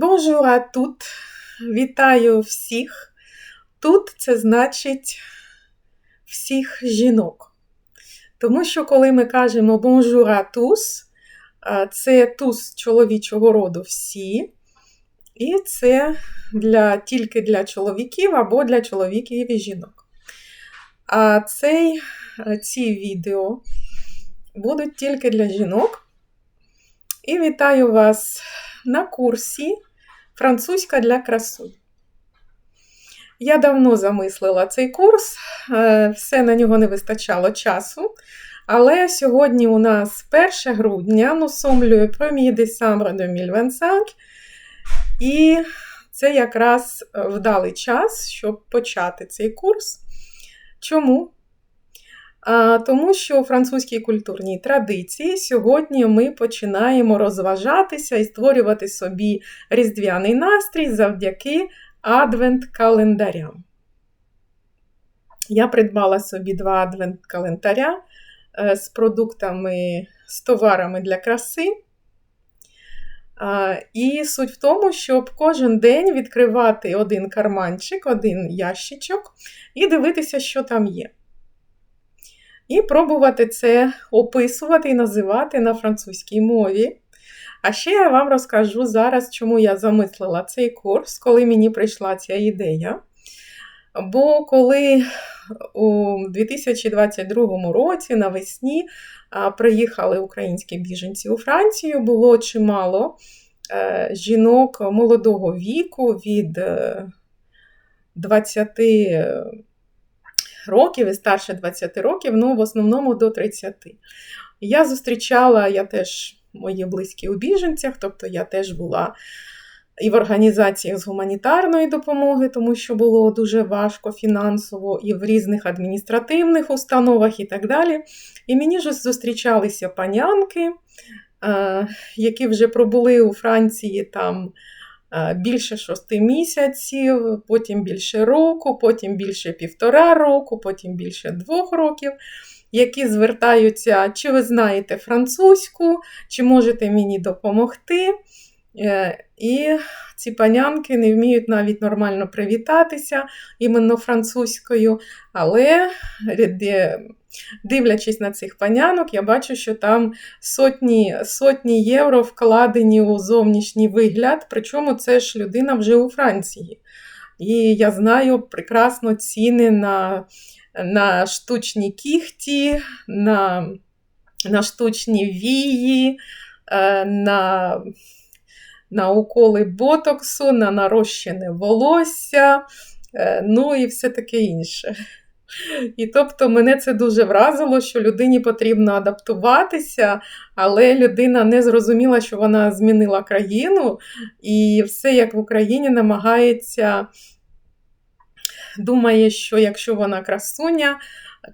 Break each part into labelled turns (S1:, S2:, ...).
S1: Bonjour toutes. Вітаю всіх. Тут це значить всіх жінок. Тому що, коли ми кажемо bonjour à це туз чоловічого роду всі. І це для, тільки для чоловіків або для чоловіків і жінок. А цей, ці відео будуть тільки для жінок. І вітаю вас на курсі Французька для красунь. Я давно замислила цей курс, е, все на нього не вистачало часу. Але сьогодні у нас 1 грудня, ну, сомлює premier décembre 2025, і це якраз вдалий час, щоб почати цей курс. Чому? Тому що у французькій культурній традиції сьогодні ми починаємо розважатися і створювати собі різдвяний настрій завдяки адвент-календарям. Я придбала собі два адвент-календаря е, з продуктами, з товарами для краси. І суть в тому, щоб кожен день відкривати один карманчик, один ящичок і дивитися, що там є. І пробувати це описувати і називати на французькій мові. А ще я вам розкажу зараз, чому я замислила цей курс, коли мені прийшла ця ідея. Бо коли у 2022 році навесні приїхали українські біженці у Францію, було чимало е, жінок молодого віку від 20 е, років і старше 20 років, ну в основному до 30. Я зустрічала, я теж мої близькі у біженцях, тобто я теж була і в організаціях з гуманітарної допомоги, тому що було дуже важко фінансово, і в різних адміністративних установах і так далі. І мені ж зустрічалися панянки, е, які вже пробули у Франції там. Е, більше шости місяців, потім більше року, потім більше півтора року, потім більше двох років, які звертаються, чи ви знаєте французьку, чи можете мені допомогти. Е, і ці панянки не вміють навіть нормально привітатися іменно французькою, але дивлячись на цих панянок, я бачу, що там сотні сотні євро вкладені у зовнішній вигляд, причому це ж людина вже у Франції. І я знаю прекрасно ціни на на штучні кіхті, на, на штучні вії, е, на на уколи ботоксу, на нарощене волосся, е, ну і все таке інше. І тобто мене це дуже вразило, що людині потрібно адаптуватися, але людина не зрозуміла, що вона змінила країну, і все як в Україні намагається, думає, що якщо вона красуня,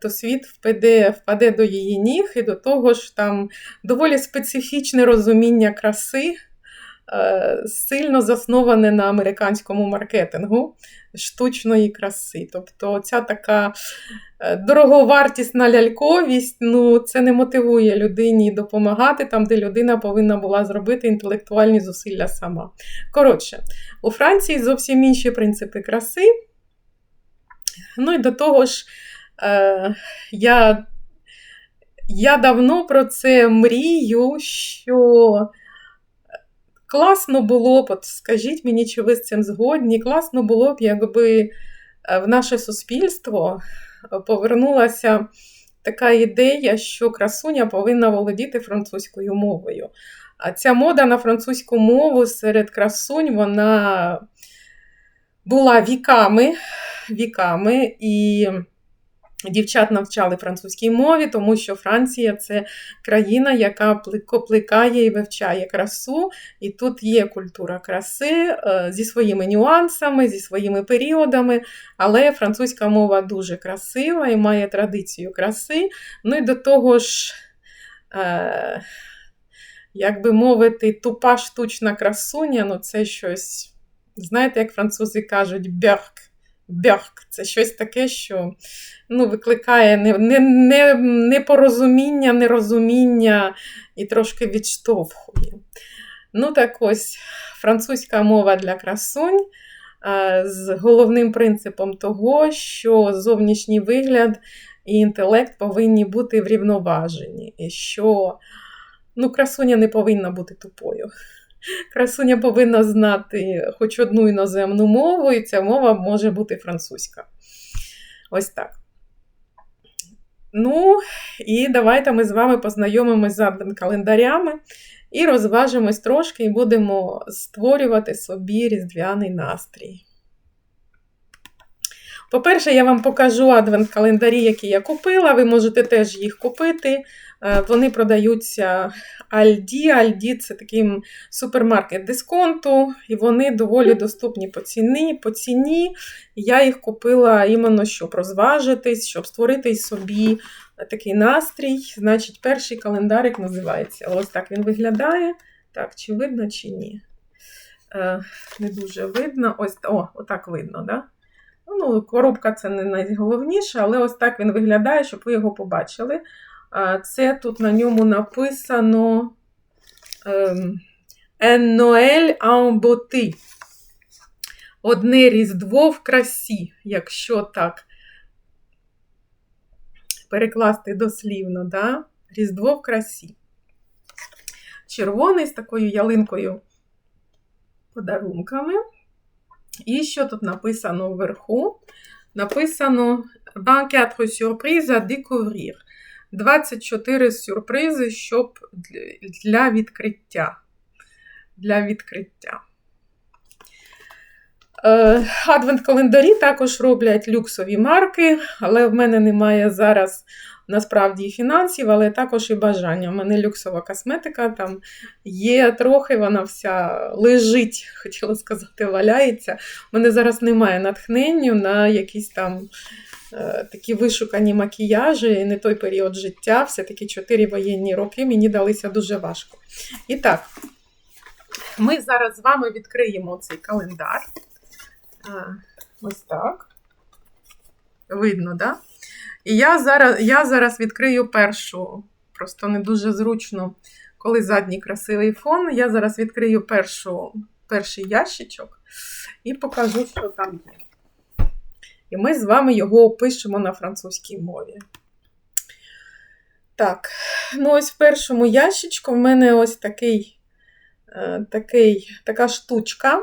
S1: то світ впаде, впаде до її ніг, і до того ж там доволі специфічне розуміння краси. Е, сильно засноване на американському маркетингу штучної краси. Тобто ця така е, дороговартісна ляльковість ну, це не мотивує людині допомагати там, де людина повинна була зробити інтелектуальні зусилля сама. Коротше, у Франції зовсім інші принципи краси. Ну і до того ж, е, я я давно про це мрію, що Класно було б, от скажіть мені, чи ви з цим згодні, класно було б, якби е, в наше суспільство е, повернулася така ідея, що красуня повинна володіти французькою мовою. А ця мода на французьку мову серед красунь, вона була віками, віками і. Дівчат навчали французькій мові, тому що Франція це країна, яка плекає і вивчає красу, і тут є культура краси е, зі своїми нюансами, зі своїми періодами. Але французька мова дуже красива і має традицію краси. Ну і до того ж, е, як би мовити, тупа штучна красуня ну це щось, знаєте, як французи кажуть, бьорк бьорк. Це щось таке, що ну, викликає непорозуміння, нерозуміння і трошки відштовхує. Ну, так ось, французька мова для красунь з головним принципом того, що зовнішній вигляд і інтелект повинні бути врівноважені, і що ну, красуня не повинна бути тупою. Красуня повинна знати хоч одну іноземну мову, і ця мова може бути французька. Ось так. Ну, і давайте ми з вами познайомимось з адвент-календарями і розважимось трошки, і будемо створювати собі різдвяний настрій. По-перше, я вам покажу адвент-календарі, які я купила. Ви можете теж їх купити. Е, вони продаються Альді. Альді це такий супермаркет дисконту, і вони доволі доступні по ціні. По ціні я їх купила іменно, щоб розважитись, щоб створити собі такий настрій. Значить, перший календарик називається. Ось так він виглядає. Так, чи видно, чи ні? Е, Не дуже видно. Ось о, отак видно, да? Ну, Коробка це не найголовніше, але ось так він виглядає, щоб ви його побачили. Це тут на ньому написано ем, En en beauté. Одне Різдво в красі, якщо так перекласти дослівно, да? Різдво в красі. Червоний з такою ялинкою подарунками. І що тут написано вверху? Написано 24 сюрприз à découvrir. 24 сюрпризи, щоб для відкриття. Для відкриття. Е, адвент-календарі також роблять люксові марки, але в мене немає зараз насправді фінансів, але також і бажання. У мене люксова косметика там є трохи, вона вся лежить, хотіла сказати, валяється. У мене зараз немає натхнення на якісь там такі вишукані макіяжі, і не той період життя, все-таки 4 воєнні роки мені далися дуже важко. І так, ми зараз з вами відкриємо цей календар. Ось так. Видно? Да? І я зараз я зараз відкрию першу, просто не дуже зручно, коли задній красивий фон. Я зараз відкрию першу, перший ящичок і покажу, що там є. І ми з вами його опишемо на французькій мові. Так, ну ось в першому ящичку в мене ось такий, е, такий, така штучка.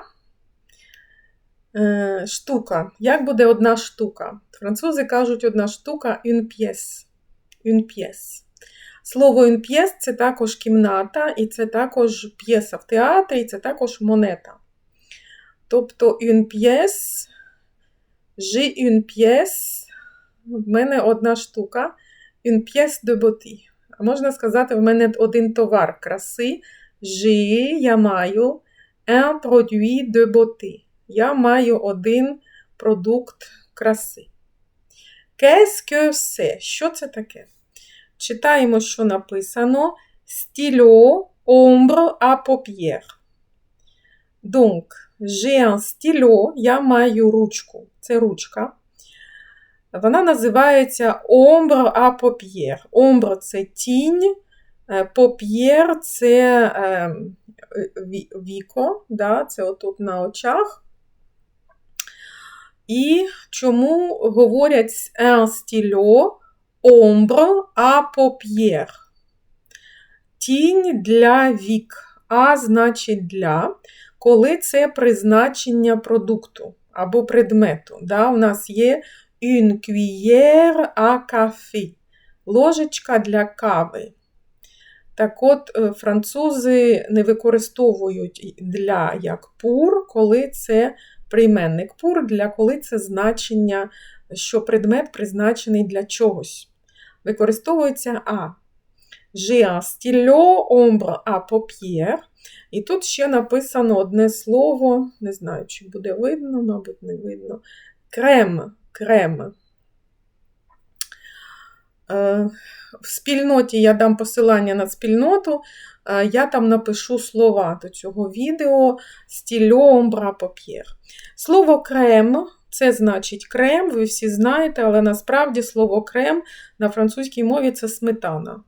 S1: Е, штука. Як буде одна штука? Французи кажуть одна штука une pièce. Une pièce. Слово une pièce – це також кімната, і це також п'єса в театрі, і це також монета. Тобто une pièce, j'ai une pièce, в мене одна штука, une pièce de beauté. А можна сказати, в мене один товар краси. J'ai, я маю un produit de beauté я маю один продукт краси. Qu'est-ce que c'est? Що це таке? Читаємо, що написано stylo ombre à paupières. Donc, un stylo, я маю ручку. Це ручка. Вона називається ombre à paupières. Ombre – це тінь, paupières – це е, віко, да, це отут на очах. І чому говорять un stylo ombre à paupières? Тінь для вік. А значить для, коли це призначення продукту або предмету. Да? У нас є une à café. Ложечка для кави. Так от, е, французи не використовують для як пур, коли це прийменник пур, для коли це значення, що предмет призначений для чогось. Використовується А. J'ai un stylo ombre à. І тут ще написано одне слово, не знаю, чи буде видно, мабуть, не видно. Крем. Крем. Е, в спільноті я дам посилання на спільноту, е, я там напишу слова до цього відео стільомбра пап'єр. Слово крем це значить крем, ви всі знаєте, але насправді слово крем на французькій мові це сметана.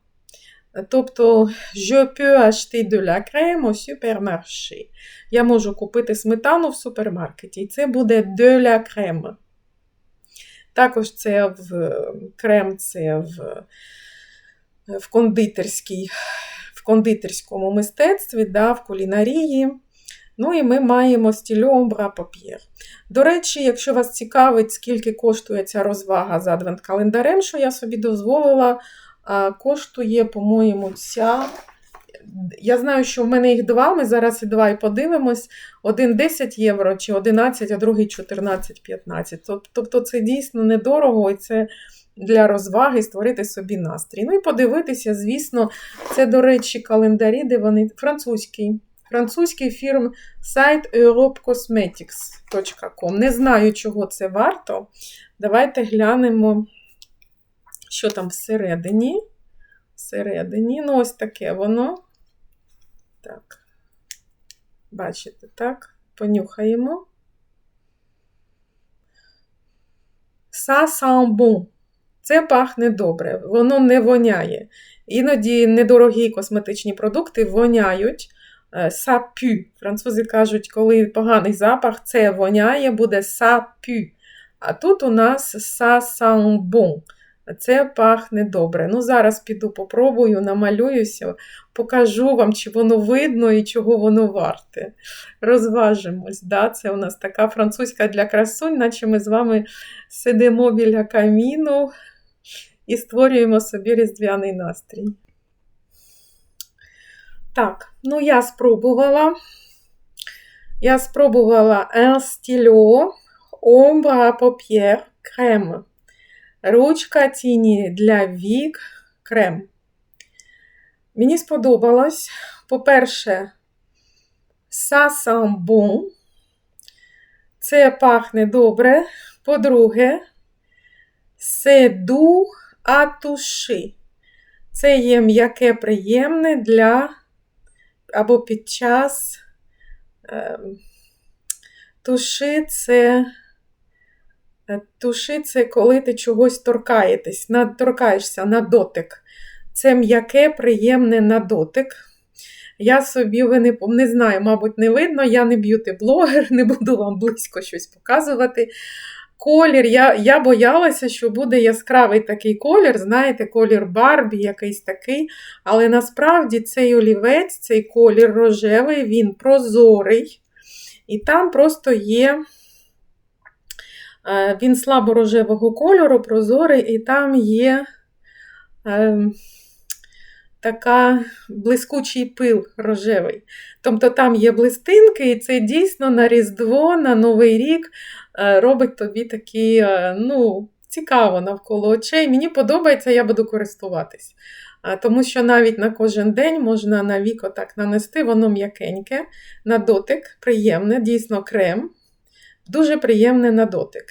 S1: Тобто, je peux acheter de la crème au supermarché. Я можу купити сметану в супермаркеті. І це буде de la crème. Також це в крем, це в в, в кондитерському мистецтві, да, в кулінарії. Ну і ми маємо стілю омбра папір. До речі, якщо вас цікавить, скільки коштує ця розвага з адвент-календарем, що я собі дозволила, коштує, по-моєму, ця. Я знаю, що в мене їх два. Ми зараз і два і подивимось. Один 10 євро чи 11, а другий 14-15. Тобто це дійсно недорого і це для розваги створити собі настрій. Ну і подивитися, звісно, це, до речі, календарі, де вони французький. Французький фірм сайт europecosmetics.com. Не знаю, чого це варто. Давайте глянемо, що там всередині. Всередині, ну, ось таке воно. Так, бачите, так, понюхаємо. Sent bon. Це пахне добре, воно не воняє. Іноді недорогі косметичні продукти воняють сапю. Французи кажуть, коли поганий запах, це воняє, буде сапю. А тут у нас са bon. Це пахне добре. Ну, зараз піду попробую, намалююся, покажу вам, чи воно видно і чого воно варте. Розважимось. Да? Це у нас така французька для красунь, наче ми з вами сидимо біля каміну і створюємо собі різдвяний настрій. Так, ну я спробувала. Я спробувала un stylo ombre à crème. Ручка тіні для вік крем. Мені сподобалось, по-перше, ça. Це пахне добре. По-друге, doux à. Це є м'яке приємне для або під час е, туши це туши це коли ти чогось торкаєтесь, торкаєшся на дотик. Це м'яке, приємне на дотик. Я собі ви не, не знаю, мабуть, не видно, я не б'юти-блогер, не буду вам близько щось показувати колір. Я я боялася, що буде яскравий такий колір, знаєте, колір Барбі, якийсь такий. Але насправді цей олівець, цей колір рожевий, він прозорий. І там просто є. Е, він слабо рожевого кольору, прозорий, і там є е, така блискучий пил рожевий. Тобто там є блистинки, і це дійсно на Різдво, на Новий рік Е, робить тобі такі, е, ну, цікаво навколо очей. Мені подобається, я буду користуватись. Тому що навіть на кожен день можна на віко так нанести, воно м'якеньке, на дотик, приємне, дійсно крем. Дуже приємне на дотик.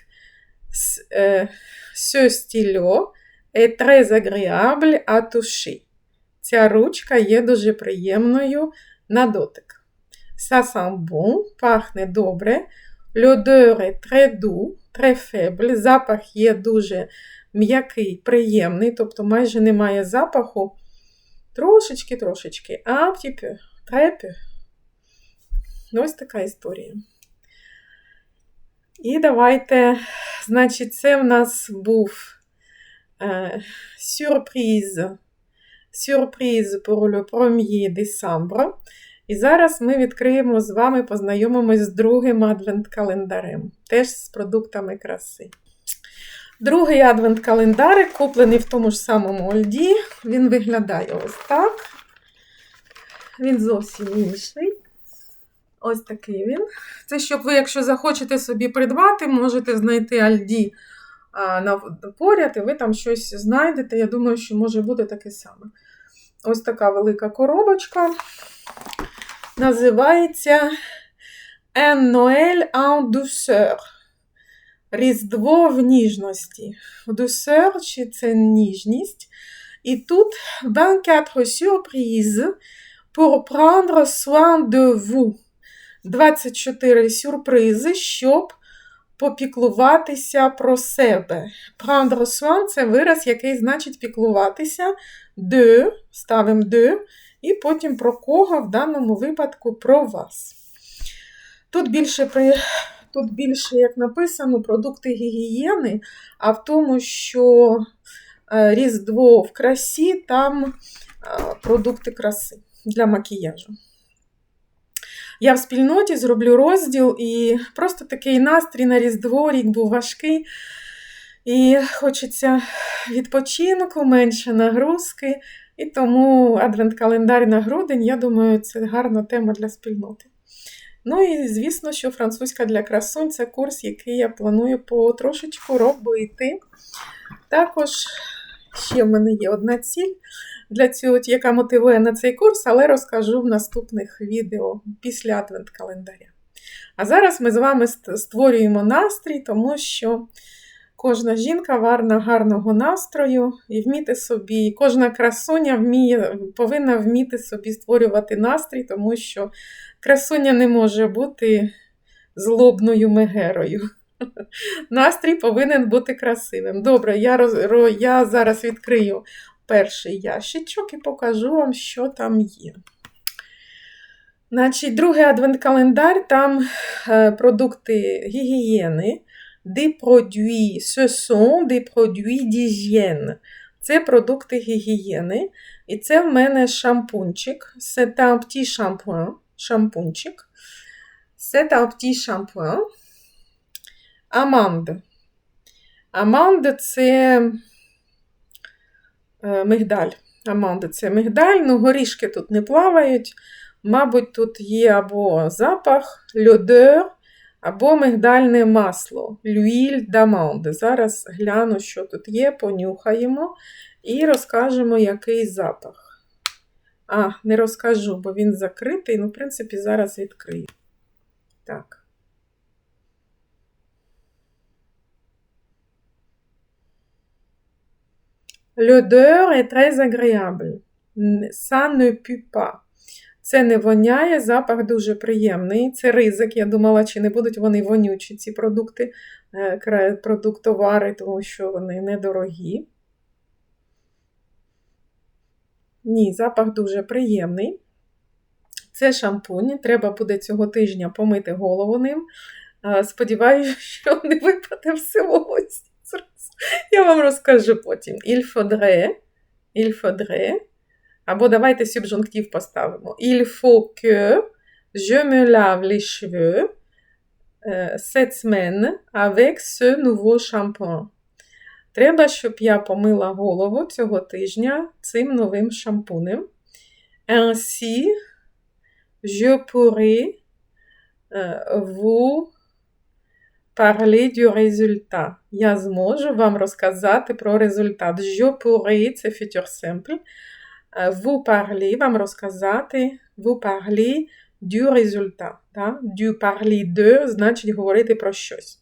S1: Ce stylo est très agréable à toucher. Ця ручка є дуже приємною на дотик. Ça sent bon, пахне добре. L'odeur est très doux, très faible. Запах є дуже м'який, приємний, тобто майже немає запаху. Трошечки-трошечки. А peu, très peu. Ось така історія. І давайте, значить, це в нас був е, сюрприз. Сюрприз pour le 1er décembre. І зараз ми відкриємо з вами, познайомимось з другим адвент-календарем, теж з продуктами краси. Другий адвент-календарик куплений в тому ж самому Ольді. Він виглядає ось так. Він зовсім інший. Ось такий він. Це щоб ви, якщо захочете собі придбати, можете знайти Альді поряд, і ви там щось знайдете. Я думаю, що може бути таке саме. Ось така велика коробочка називається Un Noël en douceur. Різдво в ніжності. Douceur, чи це ніжність. І тут 24 surprises pour prendre soin de vous. 24 сюрпризи, щоб попіклуватися про себе. Prendre soin – це вираз, який значить піклуватися. De, ставимо de, і потім про кого в даному випадку про вас. Тут більше, тут більше, як написано, продукти гігієни, а в тому, що е, Різдво в красі, там е, продукти краси для макіяжу. Я в спільноті зроблю розділ і просто такий настрій на Різдво, рік був важкий. І хочеться відпочинку, менше нагрузки. І тому адвент-календар на грудень, я думаю, це гарна тема для спільноти. Ну і звісно, що французька для красунь це курс, який я планую потрошечку робити. Також ще в мене є одна ціль для цього, яка мотивує на цей курс, але розкажу в наступних відео після адвент-календаря. А зараз ми з вами створюємо настрій, тому що кожна жінка варна гарного настрою і вміти собі, кожна красуня вміє, повинна вміти собі створювати настрій, тому що красуня не може бути злобною мегерою. Настрій повинен бути красивим. Добре, я роз, я зараз відкрию перший ящичок і покажу вам, що там є. Значить, Другий адвент-календар, там е, продукти гігієни, des produits, ce sont des produits d'hygiène. Це продукти гігієни. І це в мене шампунчик. C'est un petit shampoing. Шампунчик. C'est un petit shampoing. Аманд. Аманд це мигдаль. Аманди це мигдаль, ну горішки тут не плавають. Мабуть, тут є або запах, льодер, або мигдальне масло, люїль даманди. Зараз гляну, що тут є, понюхаємо і розкажемо, який запах. А, не розкажу, бо він закритий, ну, в принципі, зараз відкрию. Так. L'odeur est très agréable. Ça ne pue pas. Це не воняє, запах дуже приємний. Це ризик. Я думала, чи не будуть вони вонючі, ці продукти, е, продуктовари, тому що вони недорогі. Ні, запах дуже приємний. Це шампунь. Треба буде цього тижня помити голову ним. Сподіваюся, що не випаде все волосся. Я вам розкажу потім. Il faudrait, il faudrait, або давайте субжунктив поставимо. Il faut que je me lave les cheveux cette semaine avec ce nouveau shampoing. Треба, щоб я помила голову цього тижня цим новим шампунем. Ainsi, je pourrai vous Parler du résultat. Я зможу вам розказати про результат. Je pourrai – це futur simple. Vous parler – вам розказати. Vous parler du résultat. Да? Du parler de значить говорити про щось.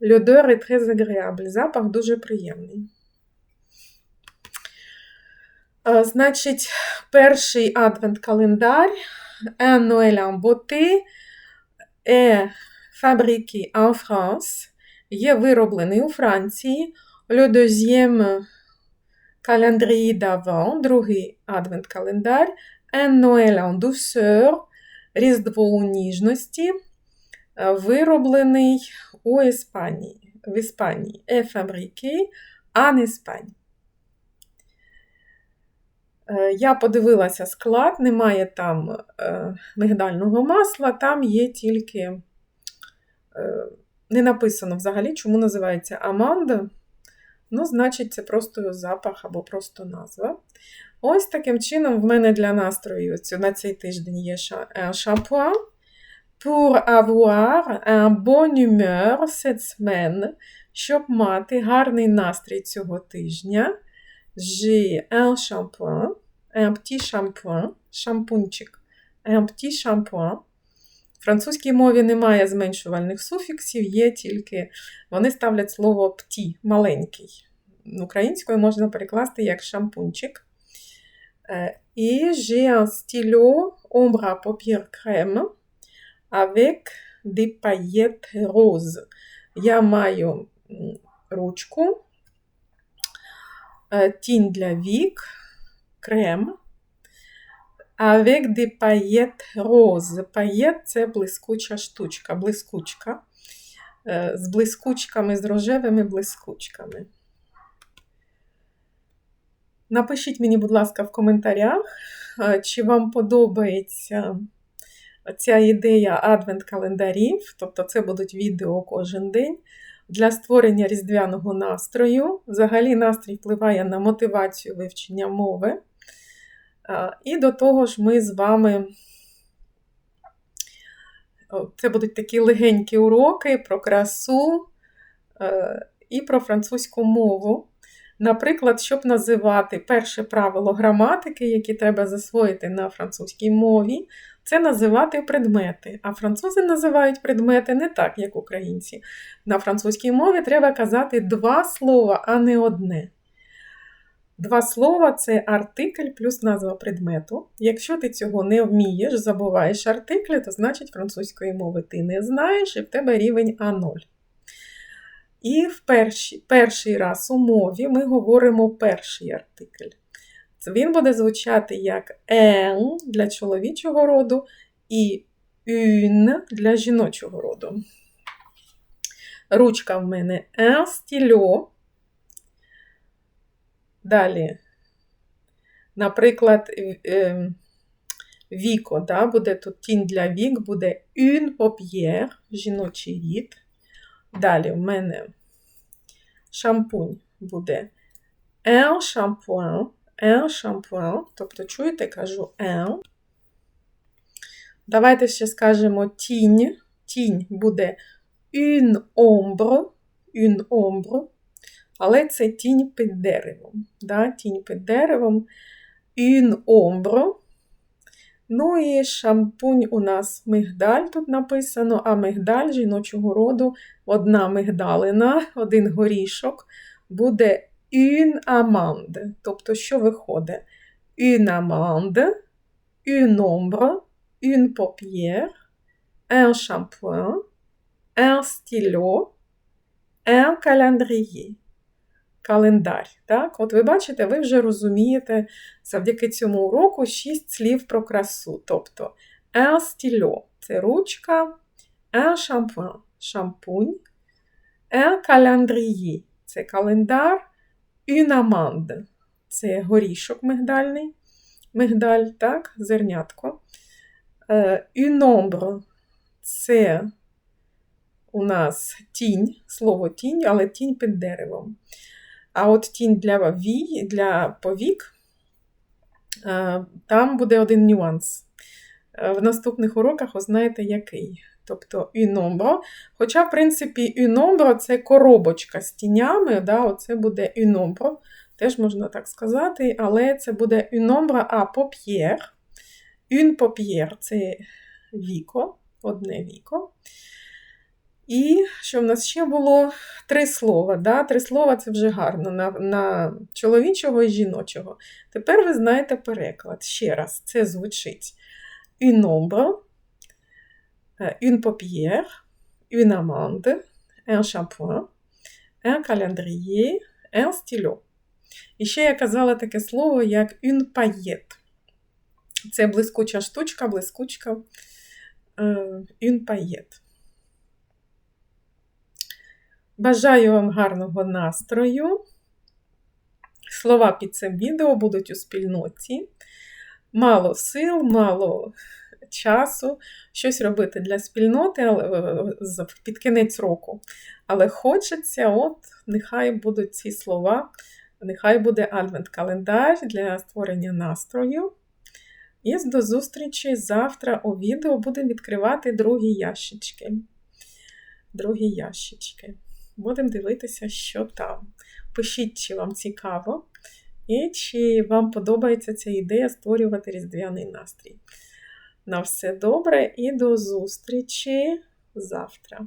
S1: L'odeur est très agréable. Запах дуже приємний. Значить, перший адвент-календар. Noël en beauté – fabriqué en France, є вироблений у Франції. Le deuxième calendrier d'avant, другий адвент-календар, Un Noël en douceur, Різдво у ніжності, вироблений у Іспанії, в Іспанії. Est fabriqué en Espagne. Е, я подивилася склад, немає там е, мигдального масла, там є тільки, е, не написано взагалі, чому називається Аманда. Ну, значить, це просто запах або просто назва. Ось таким чином, в мене для настрою на цей тиждень є шампуан. Pour avoir un bon humeur cette semaine, щоб мати гарний настрій цього тижня. J'ai un shampoing, un petit shampoing, шампунчик, un petit shampoing. В французькій мові немає зменшувальних суфіксів, є тільки вони ставлять слово пті, маленький. Українською можна перекласти як шампунчик. І j'ai un stylo ombre à crème avec des paillettes roses. Я маю ручку, е, тінь для вік, крем. Avec des paillettes roses. Paillettes – це блискуча штучка, блискучка. Е, з блискучками, з рожевими блискучками. Напишіть мені, будь ласка, в коментарях, е, чи вам подобається ця ідея адвент-календарів, тобто це будуть відео кожен день для створення різдвяного настрою. Взагалі, настрій впливає на мотивацію вивчення мови. І до того ж, ми з вами. Це будуть такі легенькі уроки про красу е, і про французьку мову. Наприклад, щоб називати перше правило граматики, які треба засвоїти на французькій мові, це називати предмети. А французи називають предмети не так, як українці. На французькій мові треба казати два слова, а не одне. Два слова це артикль плюс назва предмету. Якщо ти цього не вмієш, забуваєш артиклі, то значить французької мови ти не знаєш, і в тебе рівень А0. І в перший, перший раз у мові ми говоримо перший артикль. Він буде звучати як «en» для чоловічого роду і «une» для жіночого роду. Ручка в мене «un stylo». Далі, наприклад, е, віко, да, буде тут тінь для вік, буде «une paupière», жіночий рід. Далі в мене шампунь буде un shampoing, un shampoing, тобто, чуєте, кажу un. Давайте ще скажемо тінь. Тінь буде une ombre, une ombre, але це тінь під деревом. Да? Тінь під деревом, une ombre. Ну і шампунь у нас мигдаль тут написано, а мигдаль жіночого роду одна мигдалина, один горішок, буде une amande. Тобто, що виходить? Une amande, une ombre, une paupière, un shampoing, un stylo, un calendrier календар. Так? От ви бачите, ви вже розумієте завдяки цьому уроку шість слів про красу. Тобто un stylo – це ручка, un shampoing – шампунь, un calendrier – це календар, une amande – це горішок мигдальний, мигдаль, так, зернятко. Une ombre – це у нас тінь, слово тінь, але тінь під деревом. А от тінь для вій, для повік, е, там буде один нюанс. Е, в наступних уроках ви знаєте, який. Тобто юномбро. Хоча, в принципі, юномбро це коробочка з тінями, да, оце буде юномбро, теж можна так сказати, але це буде юномбро а поп'єр. Юн поп'єр це віко, одне віко. І що в нас ще було? Три слова. Да? Три слова це вже гарно на на чоловічого і жіночого. Тепер ви знаєте переклад. Ще раз, це звучить une ombre, une paupière, une amande, un shampoing, un calendrier, un. І ще я казала таке слово, як une paillette. Це блискуча штучка, блискучка, une paillette. Бажаю вам гарного настрою. Слова під цим відео будуть у спільноті. Мало сил, мало часу щось робити для спільноти е, під кінець року. Але хочеться, от, нехай будуть ці слова, нехай буде адвент-календар для створення настрою. І до зустрічі завтра у відео будемо відкривати другі ящички. Другі ящички. Будемо дивитися, що там. Пишіть, чи вам цікаво, і чи вам подобається ця ідея створювати різдвяний настрій. На все добре і до зустрічі завтра!